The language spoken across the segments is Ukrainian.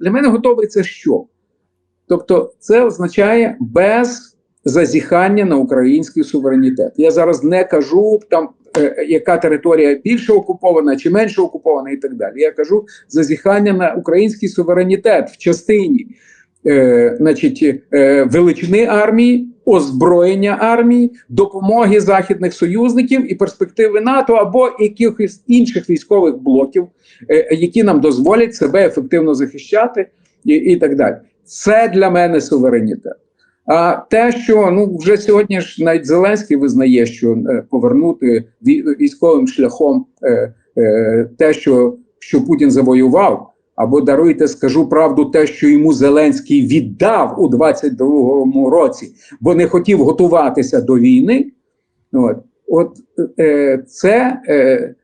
Для мене готовий це що? Тобто, це означає без зазіхання на український суверенітет. Я зараз не кажу там, е, яка територія більше окупована чи менше окупована, і так далі. Я кажу зазіхання на український суверенітет в частині е, значить, е, величини армії, озброєння армії, допомоги західних союзників і перспективи НАТО або якихось інших військових блоків, е, які нам дозволять себе ефективно захищати, і, і так далі. Це для мене суверенітет. А те, що ну вже сьогодні ж навіть Зеленський визнає, що е, повернути військовим шляхом е, е, те, що, що Путін завоював, або даруйте, скажу правду, те, що йому Зеленський віддав у 22-му році, бо не хотів готуватися до війни. От, от е, це, е,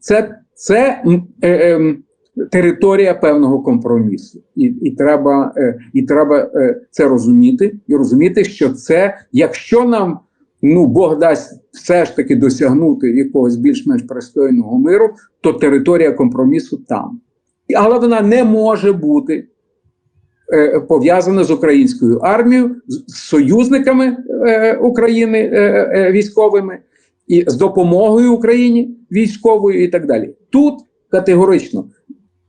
це, це е, ем, територія певного компромісу, і, і треба, е, і треба е, це розуміти, і розуміти, що це, якщо нам ну Бог дасть все ж таки досягнути якогось більш-менш пристойного миру, то територія компромісу там. Але вона не може бути е, пов'язана з українською армією, з союзниками е, України е, військовими і з допомогою Україні військовою і так далі. Тут категорично,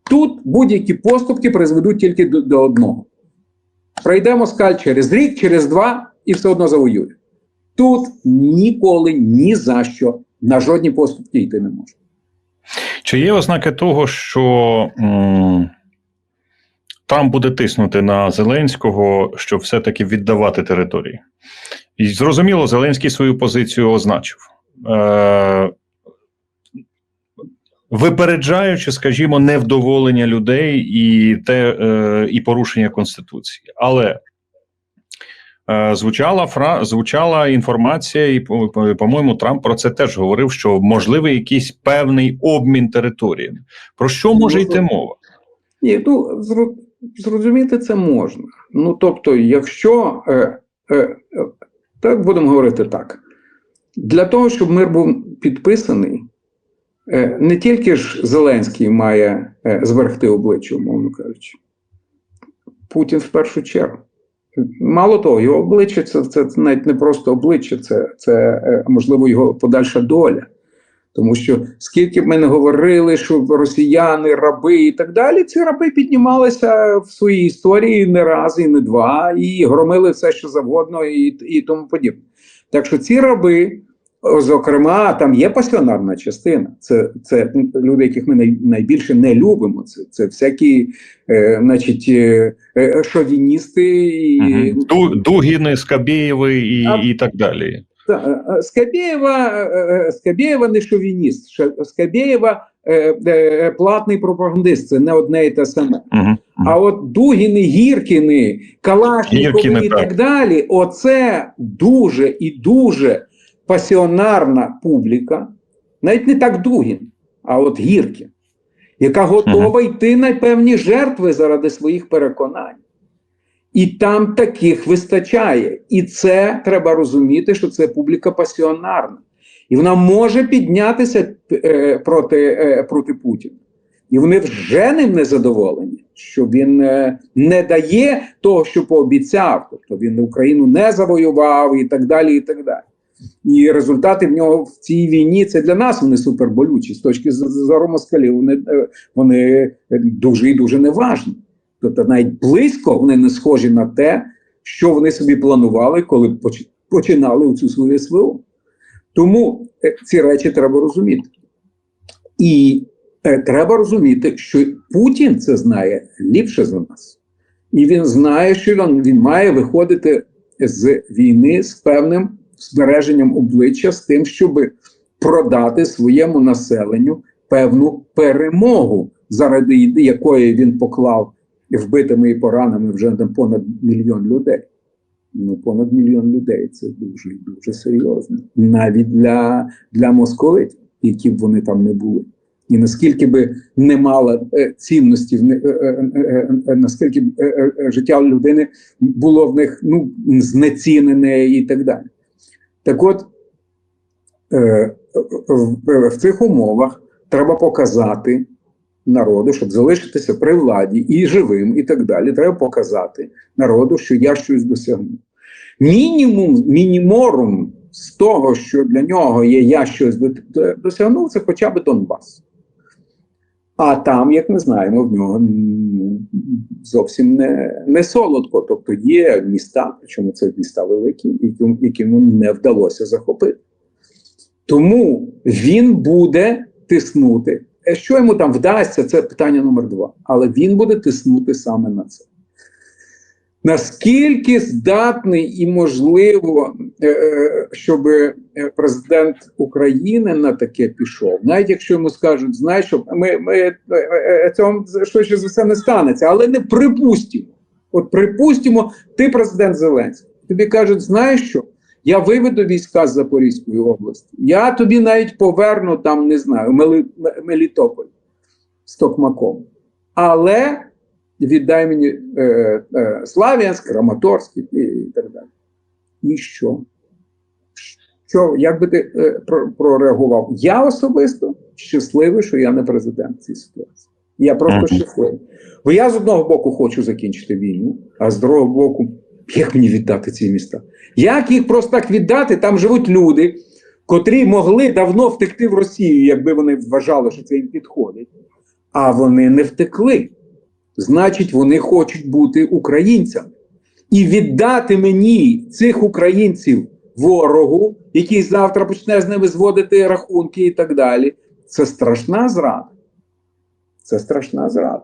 тут будь-які поступки призведуть тільки до, до одного. Пройде москаль через рік, через два і все одно завоює. Тут ніколи ні за що на жодні поступки йти не може. Чи є ознаки того, що м, Трамп буде тиснути на Зеленського, щоб все-таки віддавати території? І зрозуміло, Зеленський свою позицію означив. Е, Випереджаючи, скажімо, невдоволення людей і те, е, і порушення Конституції. Але звучала фра, звучала інформація, і, по- по- по-моєму, Трамп про це теж говорив, що можливий якийсь певний обмін територіями. Про що може йти мова? Ні, ну зрозуміти це можна. Ну тобто, якщо е, е, е, так будемо говорити так, для того, щоб мир був підписаний, е, не тільки ж Зеленський має е, зберегти обличчя, умовно кажучи, Путін в першу чергу. Мало того, його обличчя це, це навіть не просто обличчя, це, це е, можливо його подальша доля. Тому що скільки б ми не говорили, що росіяни, раби і так далі, ці раби піднімалися в своїй історії не раз і не два, і громили все, що завгодно, і, і тому подібне. Так що ці раби, зокрема, там є пасіонарна частина. Це, це люди, яких ми найбільше не любимо. Це, це всякі, е, значить, е, е, шовіністи і. Ду- Дугіни, Скабєєви і, А- і так далі. Та, е, е, Скабєєва, Скабєєва не шовініст, Скабєєва е, платний пропагандист, це не одне і те саме. Угу. А от Дугіни, Гіркіни, Калашнікови Гіркіни, і так. так далі, оце дуже і дуже пасіонарна публіка, навіть не так Дугін, а от Гіркін, яка готова йти на певні жертви заради своїх переконань. І там таких вистачає. І це треба розуміти, що це публіка пасіонарна. І вона може піднятися е, проти, е, проти Путіна. І вони вже ним не задоволені, що він е, не дає того, що пообіцяв. Тобто він Україну не завоював і так далі. І так далі. І результати в нього в цій війні це для нас вони суперболючі. З точки зору москалів, вони, е, вони дуже і дуже неважні. Тобто навіть близько вони не схожі на те, що вони собі планували, коли починали цю свою СВО. Тому е, ці речі треба розуміти. І е, треба розуміти, що Путін це знає ліпше за нас. І він знає, що він, він має виходити з війни з певним збереженням обличчя, з тим, щоб продати своєму населенню певну перемогу, заради якої він поклав вбитими і пораненими вже понад мільйон людей. Ну, понад мільйон людей це дуже і дуже серйозно. Навіть для, для московитів, які б вони там не були. І наскільки би не мала е, цінності, е, е, наскільки б життя людини було в них ну, знецінене і так далі. Так от, е, в, в цих умовах треба показати народу, щоб залишитися при владі і живим, і так далі, треба показати народу, що я щось досягнув. Мінімум, мініморум з того, що для нього є я щось до- до- досягнув, це хоча б Донбас. А там, як ми знаємо, в нього зовсім не, не солодко. Тобто є міста, причому це міста великі, які йому не вдалося захопити. Тому він буде тиснути. Е, Що йому там вдасться, це питання номер два. Але він буде тиснути саме на це. Наскільки здатний і можливо, е, е, щоб е, президент України на таке пішов, навіть якщо йому скажуть, знаєш, що ми, ми е, швидше за все не станеться, але не припустимо. От припустимо, ти президент Зеленський. Тобі кажуть, знаєш що? Я виведу війська з Запорізької області. Я тобі навіть поверну там, не знаю, Мелітополь з Токмаком. Але віддай мені е, е, Слав'янськ, Краматорськ і, і так далі. І що? Що, як би ти е, про, прореагував? Я особисто щасливий, що я не президент цій ситуації. Я просто щасливий. Бо я з одного боку хочу закінчити війну, а з другого боку, як мені віддати ці міста? Як їх просто так віддати? Там живуть люди, котрі могли давно втекти в Росію, якби вони вважали, що це їм підходить. А вони не втекли. Значить, вони хочуть бути українцями. І віддати мені цих українців ворогу, який завтра почне з ними зводити рахунки і так далі. Це страшна зрада. Це страшна зрада.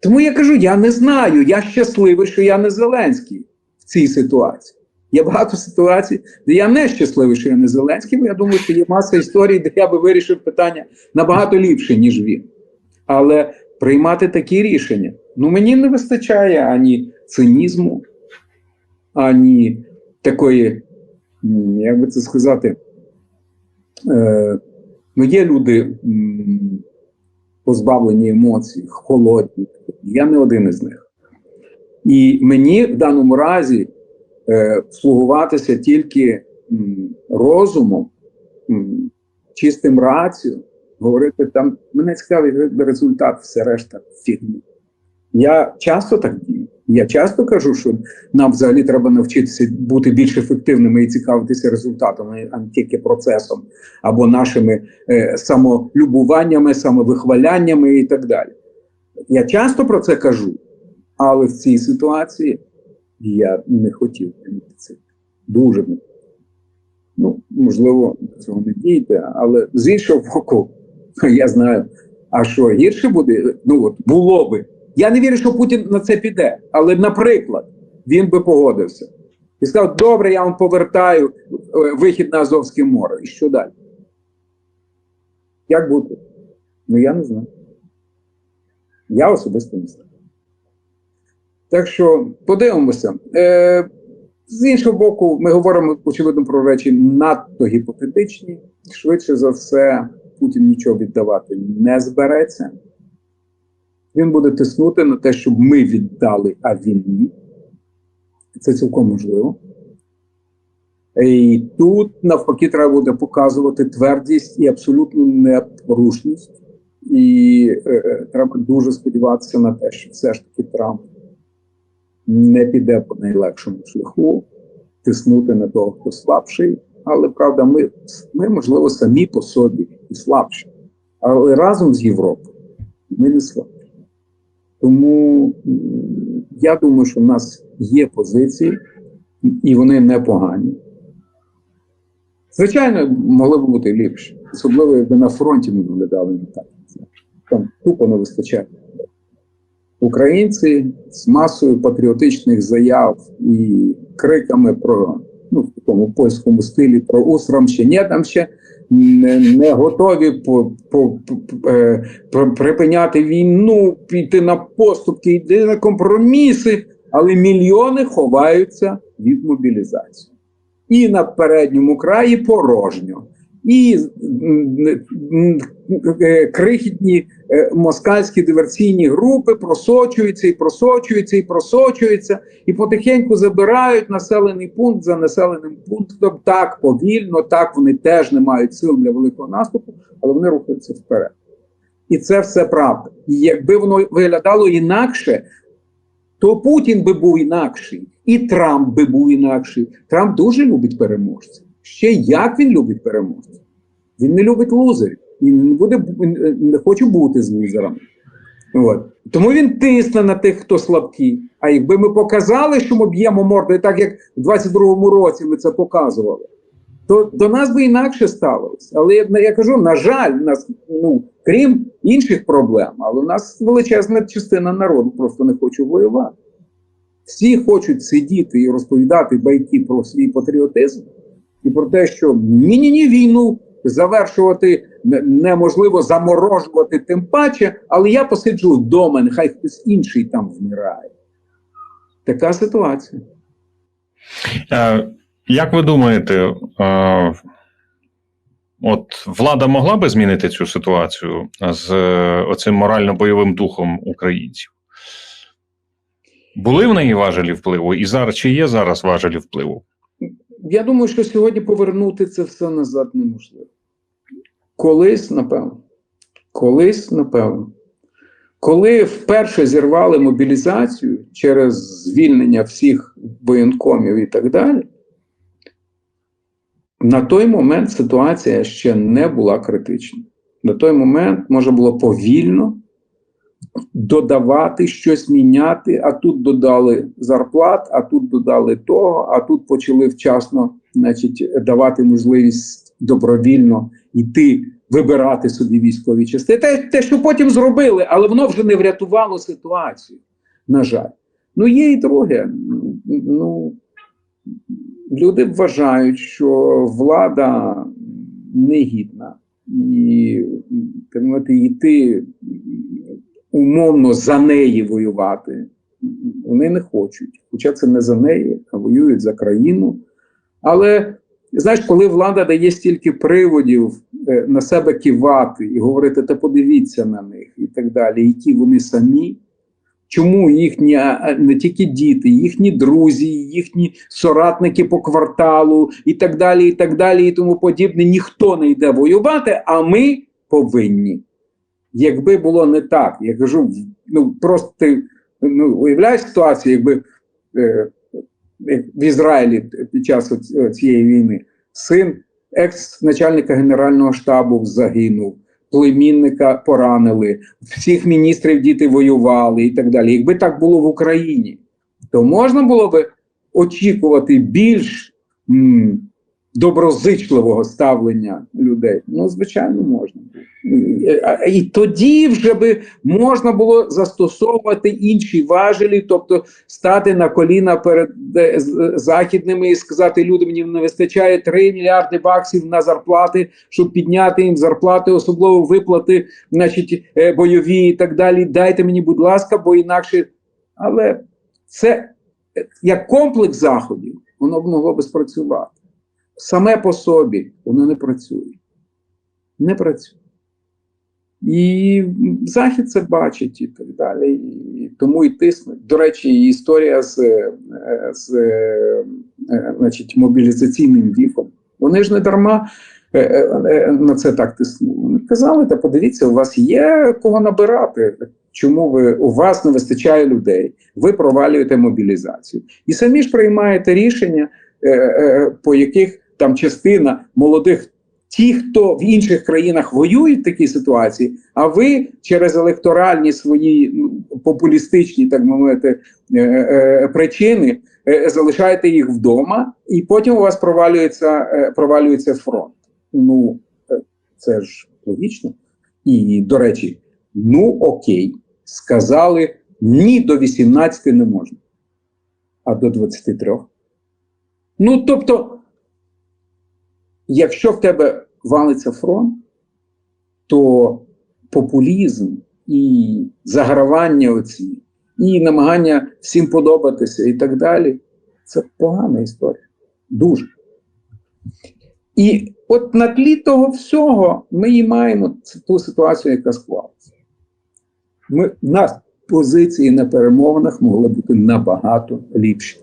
Тому я кажу: я не знаю. Я щасливий, що я не Зеленський в цій ситуації. Є багато ситуацій, де я не щасливий, що я не Зеленський, бо я думаю, що є маса історій, де я би вирішив питання набагато ліпше, ніж він. Але приймати такі рішення, ну мені не вистачає ані цинізму, ані такої, як би це сказати, е, ну є люди м, позбавлені емоцій, холодні. Я не один із них. І мені в даному разі е, слугуватися тільки м, розумом, м, чистим рацією, говорити там, мене цікавий результат, все решта фігні. Я часто так дію. Я часто кажу, що нам взагалі треба навчитися бути більш ефективними і цікавитися результатами, а не тільки процесом або нашими е, самолюбуваннями, самовихваляннями і так далі. Я часто про це кажу, але в цій ситуації я не хотів це. Дуже не. Ну, можливо, цього не дійде, але з іншого боку, я знаю, а що гірше буде? Ну от було би. Я не вірю, що Путін на це піде. Але, наприклад, він би погодився і сказав: добре, я вам повертаю е, вихід на Азовське море. І що далі? Як бути? Ну я не знаю. Я особисто не знаю. Так що подивимося. Е, з іншого боку, ми говоримо, очевидно, про речі надто гіпотетичні. Швидше за все, Путін нічого віддавати не збереться. Він буде тиснути на те, щоб ми віддали, а він ні. Це цілком можливо. І тут навпаки треба буде показувати твердість і абсолютну непорушність. І е, е, треба дуже сподіватися на те, що все ж таки Трамп не піде по найлегшому шляху, тиснути на того, хто слабший. Але правда, ми, ми можливо самі по собі і слабші. Але разом з Європою ми не слабші. Тому я думаю, що в нас є позиції, і вони непогані. Звичайно, могли б бути ліпше, особливо якби на фронті ми виглядали не так. Там тупо не вистачає. Українці з масою патріотичних заяв і криками про ну, в такому польському стилі про усрам ще ні, там ще не, не готові по, по, по, е, припиняти війну, піти на поступки, йти на компроміси, але мільйони ховаються від мобілізації. І на передньому краї порожньо. І крихітні е, москальські диверсійні групи просочуються і просочуються і просочуються, і потихеньку забирають населений пункт за населеним пунктом. Так повільно, так вони теж не мають сил для великого наступу, але вони рухаються вперед. І це все правда. І якби воно виглядало інакше, то Путін би був інакший, і Трамп би був інакший. Трамп дуже любить переможців. Ще як він любить переможців. Він не любить лузерів. Він не буде не хоче бути з лузерами. От. Тому він тисне на тих, хто слабкий. А якби ми показали, що ми б'ємо мордою, так як в 22-му році ми це показували, то до нас би інакше ставилося. Але я, кажу, на жаль, нас, ну, крім інших проблем, але у нас величезна частина народу просто не хоче воювати. Всі хочуть сидіти і розповідати байки про свій патріотизм і про те, що ні-ні ні війну завершувати неможливо заморожувати тим паче, але я посиджу вдома, нехай хтось інший там вмирає. Така ситуація. Е, Як ви думаєте, е, от влада могла би змінити цю ситуацію з е, оцим морально-бойовим духом українців? Були в неї важелі впливу, і зараз чи є зараз важелі впливу? Я думаю, що сьогодні повернути це все назад неможливо. Колись, напевно. Колись, напевно. Коли вперше зірвали мобілізацію через звільнення всіх воєнкомів і так далі, на той момент ситуація ще не була критична. На той момент можна було повільно додавати щось міняти, а тут додали зарплат, а тут додали того, а тут почали вчасно значить, давати можливість добровільно йти вибирати собі військові частини. Те, те, що потім зробили, але воно вже не врятувало ситуацію. На жаль. Ну, є і друге. Ну, люди вважають, що влада негідна. І мовити, йти умовно за неї воювати. Вони не хочуть. Хоча це не за неї, а воюють за країну. Але знаєш, коли влада дає стільки приводів е, на себе кивати і говорити, та подивіться на них і так далі, які вони самі. Чому їхні не тільки діти, їхні друзі, їхні соратники по кварталу і так далі, і так далі, і тому подібне, ніхто не йде воювати, а ми повинні. Якби було не так, я кажу, ну просто ти ну, уявляєш ситуацію, якби е, в Ізраїлі під час цієї війни син екс-начальника Генерального штабу загинув, племінника поранили, всіх міністрів діти воювали і так далі. Якби так було в Україні, то можна було би очікувати більш доброзичливого ставлення людей. Ну, звичайно, можна. І, тоді вже би можна було застосовувати інші важелі, тобто стати на коліна перед е, західними і сказати людям, мені не вистачає 3 мільярди баксів на зарплати, щоб підняти їм зарплати, особливо виплати, значить, е, бойові і так далі. Дайте мені, будь ласка, бо інакше. Але це е, як комплекс заходів, воно б могло би спрацювати. Саме по собі воно не працює. Не працює. І Захід це бачить і так далі. І тому і тисне. До речі, історія з, е, з е, е, значить, мобілізаційним віком. Вони ж не дарма на це так тиснули. Вони казали, та подивіться, у вас є кого набирати. Чому ви у вас не вистачає людей? Ви провалюєте мобілізацію. І самі ж приймаєте рішення, по яких там частина молодих ті, хто в інших країнах воюють в такій ситуації, а ви через електоральні свої ну, популістичні, так мовити, е, е, причини е, залишаєте їх вдома, і потім у вас провалюється, провалюється фронт. Ну це ж логічно. І, до речі, ну окей, сказали ні до 18 не можна, а до 23. Ну тобто. Якщо в тебе валиться фронт, то популізм і загравання оці, і намагання всім подобатися і так далі, це погана історія. Дуже. І от на тлі того всього ми і маємо ту ситуацію, яка склалася. Ми, нас позиції на перемовинах могли бути набагато ліпші.